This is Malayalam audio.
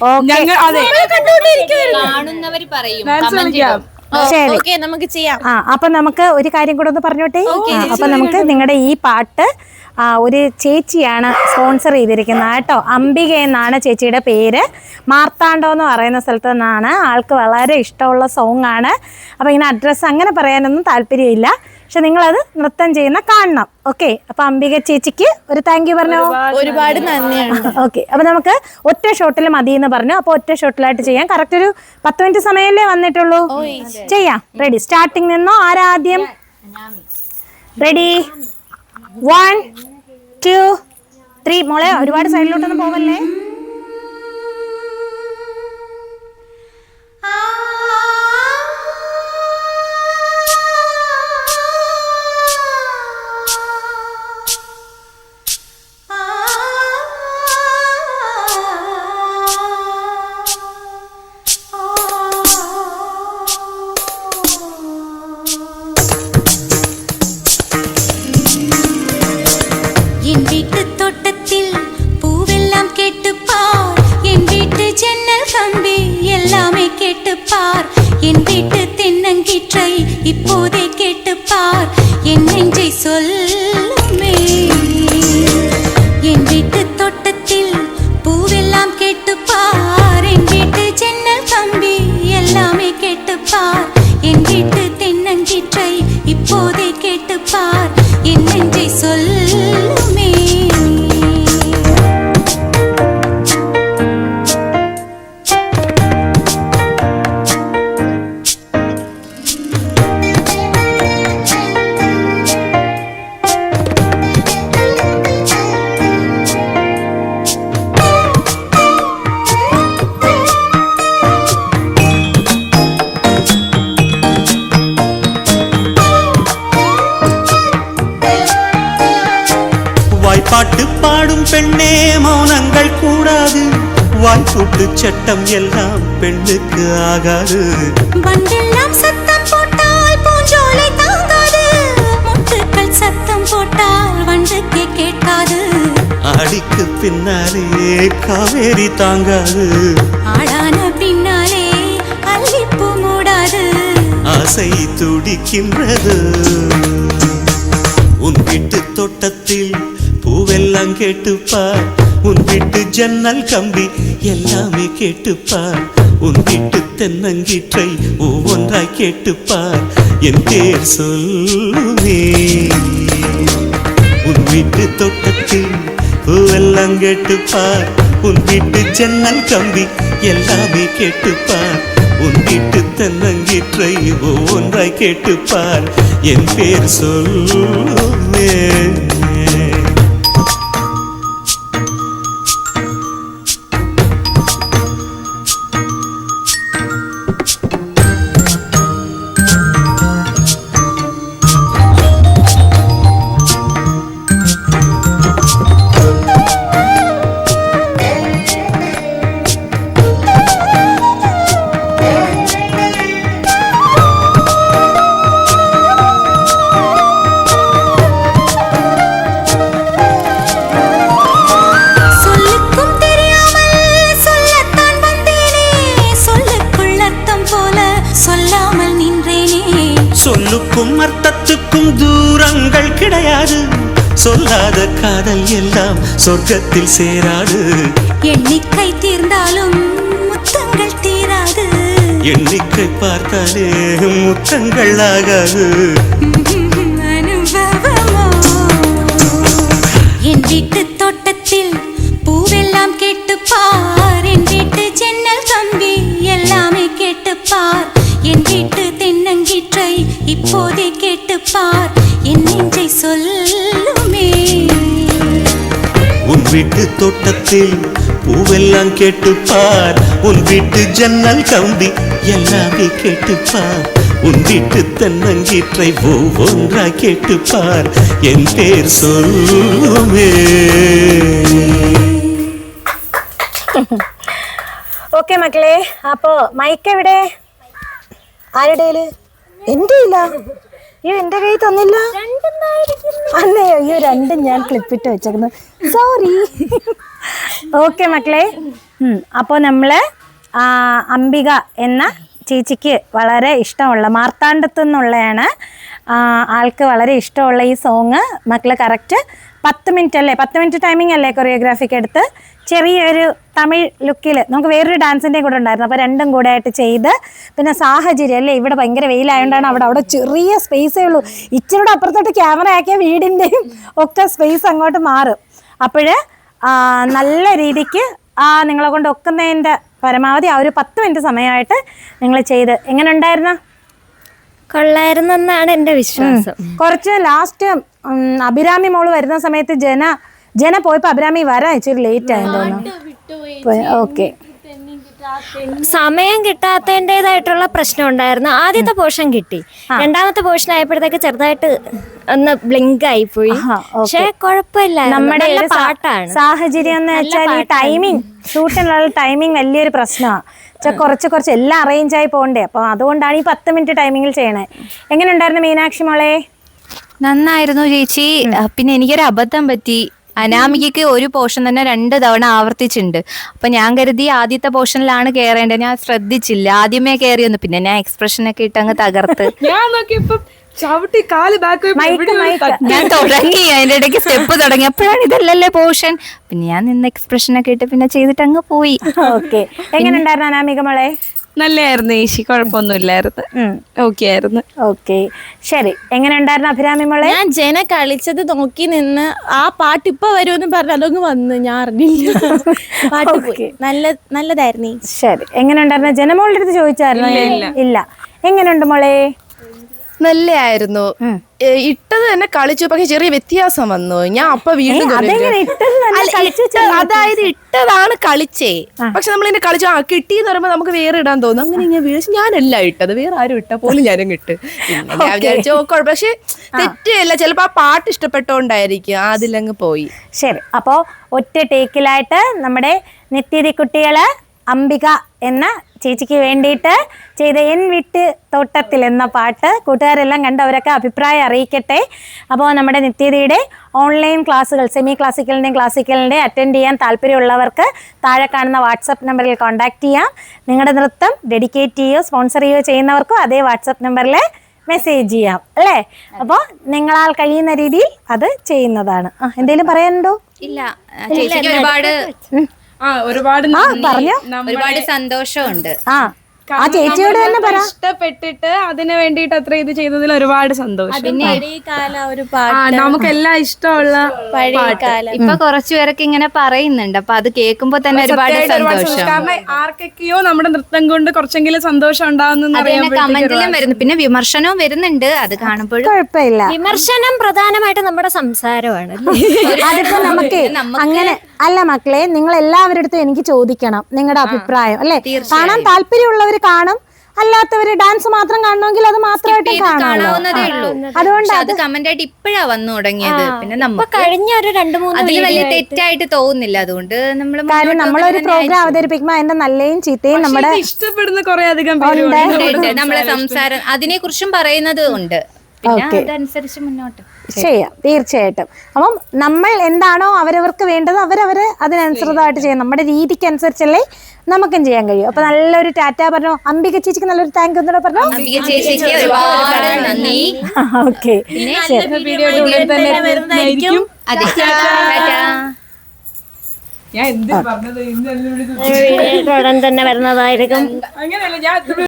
ഓക്കെ. ഞങ്ങൾ അതെ. കാണുന്നവർ പറയും. ശരി. നമുക്ക് ചെയ്യാം. ആ അപ്പൊ നമുക്ക് ഒരു കാര്യം കൂടെ ഒന്ന് പറഞ്ഞോട്ടെ? അപ്പൊ നമുക്ക് നിങ്ങളുടെ ഈ പാട്ട് ആ, ഒരു ചേച്ചിയാണ് സ്പോൺസർ ചെയ്തിരിക്കുന്നത്. കേട്ടോ അംബിക എന്നാണ് ചേച്ചിയുടെ പേര്. മാർത്താണ്ടോ എന്ന് പറയുന്ന സ്ഥലത്ത് നിന്നാണ്. ആൾക്ക് വളരെ ഇഷ്ടമുള്ള സോങ് ആണ്. അപ്പോൾ ഇങ്ങനെ അഡ്രസ്സ് അങ്ങനെ പറയാനൊന്നും താല്പര്യമില്ല. പക്ഷെ നിങ്ങളത് നൃത്തം ചെയ്യുന്ന കാണണം. ഓക്കെ അപ്പൊ അംബിക ചേച്ചിക്ക് ഒരു താങ്ക് യു പറഞ്ഞോ? ഒരുപാട് നന്ദിയാണ് ഓക്കെ അപ്പൊ നമുക്ക് ഒറ്റ ഷോട്ടിൽ മതി എന്ന് പറഞ്ഞു. അപ്പൊ ഒറ്റ ഷോട്ടിലായിട്ട് ചെയ്യാം. കറക്റ്റ് ഒരു പത്ത് മിനിറ്റ് സമയമല്ലേ വന്നിട്ടുള്ളൂ? ചെയ്യാം. റെഡി സ്റ്റാർട്ടിങ് നിന്നോ? ആരാദ്യം? റെഡി വൺ ടു ത്രീ മോളെ ഒരുപാട് സൈഡിലോട്ടൊന്നും പോവല്ലേ? என் வீட்டு தென்னங்கீற்றை இப்போதே கேட்டுப்பார். என் நெஞ்சை சொல்லுமே வாய்ப்பூட்டு சட்டம் எல்லாம் பெண்ணுக்கு ஆகாது. வண்டெல்லாம் சத்தம் போட்டால் பூஞ்சோலை தாங்காது. முட்டுக்கள் சத்தம் போட்டால் வண்டுக்கே கேட்காது. அடிக்கு பின்னாலே காவேரி தாங்காது. ஆளான பின்னாலே அல்லிப்பூ மூடாது. ஆசை துடிக்கின்றது. உன் வீட்டு தோட்டத்தில் பூவெல்லாம் கேட்டுப்பார் உன் வீட்டு ஜன்னல் கம்பி எல்லாமே கேட்டுப்பார். உன் வீட்டு தென்னங்கீற்றை ஒவ்வொன்றாய் கேட்டுப்பார். என் பேர் சொல்லுமே. உன் வீட்டு தோட்டத்தில் பூவெல்லாம் கேட்டுப்பார். உன் வீட்டு ஜன்னல் கம்பி எல்லாமே கேட்டுப்பார். உன் வீட்டு தென்னங்கீற்றை ஒவ்வொன்றாய் கேட்டுப்பார். என் பேர் சொல்லுமே. கிடையாது. சொல்லாத காதல் எல்லாம் சொர்க்கத்தில் சேராது. எண்ணிக்கை தீர்ந்தாலும் முத்தங்கள் தீராது. எண்ணிக்கை பார்த்தாலே முத்தங்கள் ஆகாது. அனுபவமோ? என் வீட்டு வீட்டு தோட்டத்தில் பூவெல்லாம் கேட்டுப்பார் உன் வீட்டு ஜன்னல் கம்பி எல்லாமே கேட்டுப்பார் உன் வீட்டு தென்னங்கீற்றை ஒவ்வொன்றாய் கேட்டுப்பார் என் பேர் சொல்லுமே ഓക്കെ മക്കളെ അപ്പോ മൈക്ക് എവിടെ ആരുടെ കയ്യില്? എന്റെ ഇല്ല അയ്യോ എന്റെ കൈ തന്നില്ല അല്ലേ അയ്യോ രണ്ടും ഞാൻ ക്ലിപ്പിട്ട് വെച്ചേക്കുന്നു. സോറി ഓക്കെ മക്കളെ. അപ്പോൾ നമ്മൾ അംബിക എന്ന ചേച്ചിക്ക് വളരെ ഇഷ്ടമുള്ള മാർത്താണ്ഡത്തു നിന്നുള്ളതാണ് ആൾക്ക് വളരെ ഇഷ്ടമുള്ള ഈ സോങ് മക്കളെ കറക്റ്റ് പത്ത് മിനിറ്റ് അല്ലേ? പത്ത് മിനിറ്റ് ടൈമിംഗ് അല്ലേ കൊറിയോഗ്രാഫിക്ക് എടുത്ത്? ചെറിയൊരു തമിഴ് ലുക്കിൽ നമുക്ക് വേറൊരു ഡാൻസിന്റെയും കൂടെ ഉണ്ടായിരുന്നു. അപ്പോൾ രണ്ടും കൂടെ ആയിട്ട് ചെയ്ത് പിന്നെ സാഹചര്യം അല്ലേ? ഇവിടെ ഭയങ്കര വെയിലായതുകൊണ്ടാണ് അവിടെ അവിടെ ചെറിയ സ്പേസേ ഉള്ളൂ. ഇച്ചിരിയുടെ അപ്പുറത്തോട്ട് ക്യാമറ ആക്കിയ വീടിന്റെയും ഒക്കെ സ്പേസ് അങ്ങോട്ട് മാറും. അപ്പോൾ നല്ല രീതിക്ക് ആ നിങ്ങളെ കൊണ്ട് ഒക്കുന്നതിന്റെ പരമാവധി ആ ഒരു പത്ത് മിനിറ്റ് സമയമായിട്ട് നിങ്ങൾ ചെയ്ത്. എങ്ങനെ ഉണ്ടായിരുന്ന? കൊള്ളായിരുന്നെന്നാണ് എന്റെ വിശ്വാസം. കുറച്ച് ലാസ്റ്റ് അഭിരാമി മോൾ വരുന്ന സമയത്ത് ജന ജന പോയപ്പോ അഭിരാമി വരാൻ ഇച്ചിരി ലേറ്റ് ആയെന്ന് തോന്നുന്നു. ഓക്കെ സമയം കിട്ടാത്തതിന്റെതായിട്ടുള്ള പ്രശ്നം ഉണ്ടായിരുന്നു. ആദ്യത്തെ പോർഷൻ കിട്ടി. രണ്ടാമത്തെ പോർഷൻ ആയപ്പോഴത്തേക്ക് ചെറുതായിട്ട് ഒന്ന് ബ്ലിങ്ക് ആയി പോയി. പക്ഷെ കുഴപ്പമില്ല നമ്മുടെ പാട്ടാണ്. സാഹചര്യം എന്ന് വെച്ചാൽ ഈ ടൈമിങ് ഷൂട്ടിനുള്ള ടൈമിങ് വലിയൊരു പ്രശ്നമാണ് പക്ഷെ കുറച്ച് കുറച്ച് എല്ലാം അറേഞ്ച് ആയി പോകണ്ടേ. അപ്പോൾ അതുകൊണ്ടാണ് ഈ പത്ത് മിനിറ്റ് ടൈമിങ്ങിൽ ചെയ്യണേ. എങ്ങനെ ഉണ്ടായിരുന്നു മീനാക്ഷി മോളെ? നന്നായിരുന്നു ചേച്ചി. പിന്നെ എനിക്കൊരു അബദ്ധം പറ്റി. അനാമികയ്ക്ക് ഒരു പോർഷൻ തന്നെ രണ്ട് തവണ ആവർത്തിച്ചിട്ടുണ്ട്. അപ്പൊ ഞാൻ കരുതി ആദ്യത്തെ പോർഷനിലാണ് കയറേണ്ടത് ഞാൻ ശ്രദ്ധിച്ചില്ല. ആദ്യമേ കയറിയൊന്നു പിന്നെ ഞാൻ എക്സ്പ്രഷൻ ഒക്കെ ഇട്ട് അങ്ങ് തകർത്ത്. ഞാൻ നോക്കിയപ്പോ ചവിട്ടി കാൽ ബാക്ക് മൈക്ക് മൈക്ക് ഞാൻ തുടങ്ങി. അതിന്റെ ഇടയ്ക്ക് സ്റ്റെപ്പ് തുടങ്ങി. അപ്പോഴാണ് ഇതല്ലല്ലേ പോർഷൻ. പിന്നെ ഞാൻ നിന്ന് എക്സ്പ്രഷൻ ഒക്കെ ഇട്ട് പിന്നെ ചെയ്തിട്ട് അങ്ങ് പോയി. ഓക്കെ എങ്ങനെ ഉണ്ടായിരുന്നു അനാമിക മോളെ? നല്ലായിരുന്നു ഏശി കുഴപ്പമൊന്നുമില്ലായിരുന്നു. ഓക്കെ ആയിരുന്നു ഓക്കെ. ശരി. എങ്ങനെ ഉണ്ടായിരുന്നു അഭിരാമി മോളെ? ഞാൻ ജന കളിച്ചത് നോക്കി നിന്ന് ആ പാട്ട് ഇപ്പൊ വരുമെന്ന് പറഞ്ഞു അതൊന്ന് വന്ന്. ഞാൻ അറിഞ്ഞില്ല. പാട്ട് പോയി. നല്ല നല്ലതായിരുന്നു ശരി. എങ്ങനെ ഉണ്ടായിരുന്നു? ജനമോളുടെ അടുത്ത് ചോദിച്ചായിരുന്നു? ഇല്ല. എങ്ങനെയുണ്ട് മോളെ? നല്ലയായിരുന്നു. ഇട്ടത് തന്നെ കളിച്ചു. പക്ഷെ ചെറിയ വ്യത്യാസം വന്നു. ഞാൻ അപ്പൊ വീണ്ടും അതായത് ഇട്ടതാണ് കളിച്ചേ. പക്ഷെ നമ്മൾ ഇതിന്റെ കളിച്ചു. ആ കിട്ടിയെന്ന് പറയുമ്പോ നമുക്ക് വേറെ ഇടാൻ തോന്നും. അങ്ങനെ ഞാൻ വീഴ്ച ഞാനല്ല ഇട്ടത്. വേറെ ആരും ഇട്ട പോലും ഞാനും ഇട്ട് ഞാൻ വിചാരിച്ചു "ഓ, കുഴപ്പം." പക്ഷെ തെറ്റല്ല ചിലപ്പോ ആ പാട്ട് ഇഷ്ടപ്പെട്ടോണ്ടായിരിക്കും. അതിലങ്ങ് പോയി. ശരി. അപ്പോ ഒറ്റ ടേക്കിലായിട്ട് നമ്മുടെ നിത്യതി കുട്ടികൾ അംബിക എന്ന ചേച്ചിക്ക് വേണ്ടിയിട്ട് ചെയ്ത എൻ വിട്ട് തോട്ടത്തിൽ എന്ന പാട്ട് കൂട്ടുകാരെല്ലാം കണ്ട് അവരൊക്കെ അഭിപ്രായം അറിയിക്കട്ടെ. അപ്പോൾ നമ്മുടെ നിത്യതയുടെ ഓൺലൈൻ ക്ലാസ്സുകൾ സെമി ക്ലാസിക്കലിന്റെയും ക്ലാസിക്കലിന്റെയും അറ്റൻഡ് ചെയ്യാൻ താല്പര്യമുള്ളവർക്ക് താഴെ കാണുന്ന വാട്സപ്പ് നമ്പറിൽ കോൺടാക്റ്റ് ചെയ്യാം. നിങ്ങളുടെ നൃത്തം ഡെഡിക്കേറ്റ് ചെയ്യുകയോ സ്പോൺസർ ചെയ്യുകയോ ചെയ്യുന്നവർക്കും അതേ വാട്സപ്പ് നമ്പറിൽ മെസ്സേജ് ചെയ്യാം അല്ലേ? അപ്പോൾ നിങ്ങളാൽ കഴിയുന്ന രീതിയിൽ അത് ചെയ്യുന്നതാണ്. ആ എന്തെങ്കിലും പറയാനുണ്ടോ? ഇല്ല. ഒരുപാട് ഒരുപാട് ഒരുപാട് സന്തോഷമുണ്ട്. ആ. ആ ചേച്ചിയോട് തന്നെ പറ. ഇഷ്ടപ്പെട്ടിട്ട് അതിനു വേണ്ടിയിട്ട് അത്ര ഇത് ചെയ്തതിൽ ഒരുപാട് സന്തോഷം. നമുക്ക് നമുക്കെല്ലാം ഇഷ്ടമുള്ള ഇപ്പൊ കുറച്ചു പേരൊക്കെ ഇങ്ങനെ പറയുന്നുണ്ട്. അപ്പൊ അത് കേൾക്കുമ്പോ തന്നെ ഒരുപാട് സന്തോഷം. കാരണം ആർക്കൊക്കെയോ നമ്മുടെ നൃത്തം കൊണ്ട് കുറച്ചെങ്കിലും സന്തോഷം ഉണ്ടാവുന്ന കമന്റിലും വരുന്നു. പിന്നെ വിമർശനവും വരുന്നുണ്ട്. അത് കാണുമ്പോഴും കുഴപ്പമില്ല. വിമർശനം പ്രധാനമായിട്ട് നമ്മുടെ സംസാരമാണ്. അതിപ്പോ നമുക്ക് അങ്ങനെ അല്ല മക്കളെ നിങ്ങൾ എല്ലാവരുടെ അടുത്തും എനിക്ക് ചോദിക്കണം നിങ്ങളുടെ അഭിപ്രായം അല്ലെ? കാണാൻ താല്പര്യമുള്ളവർ കാണും. അല്ലാത്തവര് ഡാൻസ് മാത്രം കാണണമെങ്കിൽ അത് മാത്രമായിട്ട് കാണാവുന്നതേ ഉള്ളൂ. അതുകൊണ്ട് അത് കമന്റ് ആയിട്ട് ഇപ്പോഴാ വന്നു തുടങ്ങിയത്. പിന്നെ നമുക്ക് കഴിഞ്ഞ ഒരു രണ്ട് മൂന്ന് അതിൽ വലിയ തെറ്റായിട്ട് തോന്നുന്നില്ല. അതുകൊണ്ട് നമ്മൾ കാര്യം നമ്മളൊരു പ്രോഗ്രാം അവതരിപ്പിക്കുമ്പോൾ അതിന്റെ നല്ലയും ചീത്തയും നമ്മുടെ ഇഷ്ടപ്പെടുന്ന കുറെ അധികം നമ്മളെ സംസാരം അതിനെ കുറിച്ചും പറയുന്നത് ഉണ്ട്. പിന്നെ അതനുസരിച്ച് മുന്നോട്ട്. ചെയ്യാം. തീർച്ചയായിട്ടും. അപ്പം നമ്മൾ എന്താണോ അവരവർക്ക് വേണ്ടത് അവരവര് അതിനനുസൃതമായിട്ട് ചെയ്യാം. നമ്മുടെ രീതിക്ക് അനുസരിച്ചല്ലേ നമുക്കും ചെയ്യാൻ കഴിയും. അപ്പൊ നല്ലൊരു ടാറ്റ പറഞ്ഞു. അംബിക ചേച്ചിക്ക് നല്ലൊരു താങ്ക് പറഞ്ഞോ? ചേച്ചിക്ക് ഒരുപാട് നന്ദി. ഓക്കെ. ഞാൻ എന്ത് പറഞ്ഞത്? ഇന്നലെ ഉടൻ തന്നെ വരുന്നതായിരിക്കും. അങ്ങനെയല്ല ഞാൻ